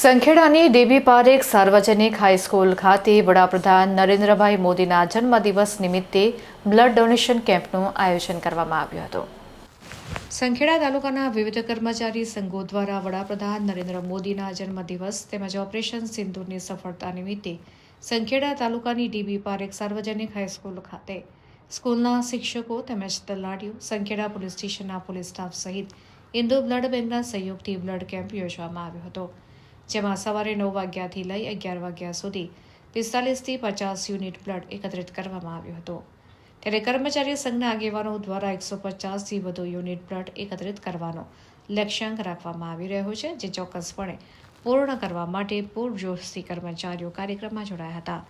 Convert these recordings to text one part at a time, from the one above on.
સંખેડાની દેવી પારેખ સાર્વજનિક હાઈસ્કૂલ ખાતે વડાપ્રધાન નરેન્દ્રભાઈ મોદીના જન્મદિવસ નિમિત્તે બ્લડ ડોનેશન કેમ્પનું આયોજન કરવામાં આવ્યું હતું. સંખેડા તાલુકાના વિવિધ કર્મચારી સંઘો દ્વારા વડાપ્રધાન નરેન્દ્ર મોદીના જન્મદિવસ તેમજ ઓપરેશન સિંધુની સફળતા નિમિત્તે સંખેડા તાલુકાની ડીબી પારેખ સાર્વજનિક હાઈસ્કૂલ ખાતે સ્કૂલના શિક્ષકો તેમજ તલાટીઓ, સંખેડા પોલીસ સ્ટેશનના પોલીસ સ્ટાફ સહિત ઇન્દુ બ્લડ બેંકના સહયોગથી બ્લડ કેમ્પ યોજવામાં આવ્યો હતો. જેમાં સવારે નવ વાગ્યાથી લઈ અગિયાર વાગ્યા સુધી પિસ્તાલીસથી પચાસ યુનિટ બ્લડ એકત્રિત કરવામાં આવ્યું હતું. ત્યારે કર્મચારી સંઘના આગેવાનો દ્વારા એકસો પચાસથી વધુ યુનિટ બ્લડ એકત્રિત કરવાનો લક્ષ્યાંક રાખવામાં આવી રહ્યો છે, જે ચોક્કસપણે પૂર્ણ કરવા માટે પૂરજોશથી કર્મચારીઓ કાર્યક્રમમાં જોડાયા હતા.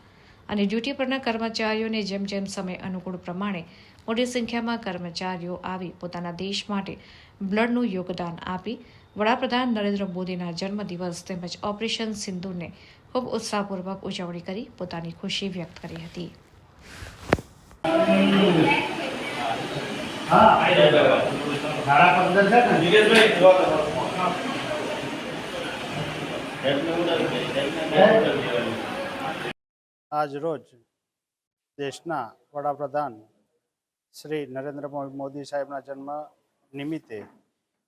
અને ડ્યુટી પરના કર્મચારીઓને જેમ જેમ સમય અનુકૂળ પ્રમાણે મોટી સંખ્યામાં કર્મચારીઓ આવી પોતાના દેશ માટે બ્લડનું યોગદાન આપી વડાપ્રધાન નરેન્દ્ર મોદીના જન્મદિવસ તેમજ ઓપરેશન સિંધુને ખૂબ ઉત્સાહપૂર્વક ઉજવણી કરી પોતાની ખુશી વ્યક્ત કરી હતી. આજ રોજ દેશના વડાપ્રધાન શ્રી નરેન્દ્ર મોદી સાહેબના જન્મ નિમિત્તે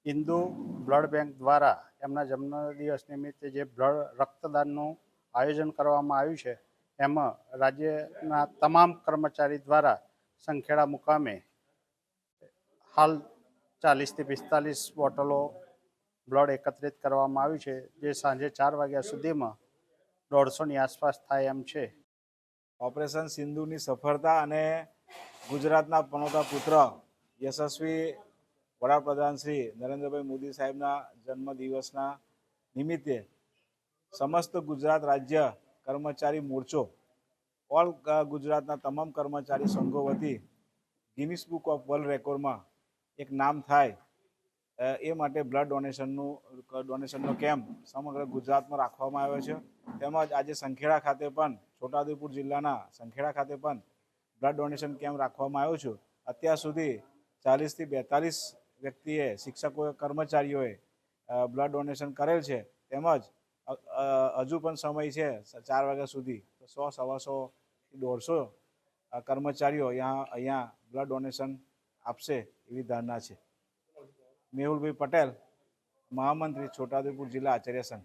હિન્દુ બ્લડ બેંક દ્વારા એમના જન્મદિવસ નિમિત્તે જે બ્લડ રક્તદાનનું આયોજન કરવામાં આવ્યું છે, એમાં રાજ્યના તમામ કર્મચારી દ્વારા સંખેડા મુકામે હાલ ચાલીસથી પિસ્તાલીસ બોટલો બ્લડ એકત્રિત કરવામાં આવ્યું છે, જે સાંજે ચાર વાગ્યા સુધીમાં દોઢસોની આસપાસ થાય એમ છે. ઓપરેશન સિંધુની સફળતા અને ગુજરાતના પનોતા પુત્ર યશસ્વી વડાપ્રધાન શ્રી નરેન્દ્રભાઈ મોદી સાહેબના જન્મદિવસના નિમિત્તે સમસ્ત ગુજરાત રાજ્ય કર્મચારી મોરચો, ઓલ ગુજરાતના તમામ કર્મચારી સંઘો વતી ગિનિસ બુક ઓફ વર્લ્ડ રેકોર્ડમાં એક નામ થાય એ માટે બ્લડ ડોનેશનનું ડોનેશનનો કેમ્પ સમગ્ર ગુજરાતમાં રાખવામાં આવ્યો છે. તેમજ આજે સંખેડા ખાતે પણ, છોટાઉદેપુર જિલ્લાના સંખેડા ખાતે પણ બ્લડ ડોનેશન કેમ્પ રાખવામાં આવ્યો છે. અત્યાર સુધી ચાલીસથી બેતાલીસ વ્યક્તિએ શિક્ષકો કર્મચારીઓએ બ્લડ ડોનેશન કરેલ છે, તેમજ હજુ પણ સમય છે ચાર વાગ્યા સુધી, તો સો સવાસો દોઢસો કર્મચારીઓ અહીંયા અહીંયા બ્લડ ડોનેશન આપશે એવી ધારણા છે. મેહુલભાઈ પટેલ, મહામંત્રી છોટાઉદેપુર જિલ્લા આચાર્ય સંઘ.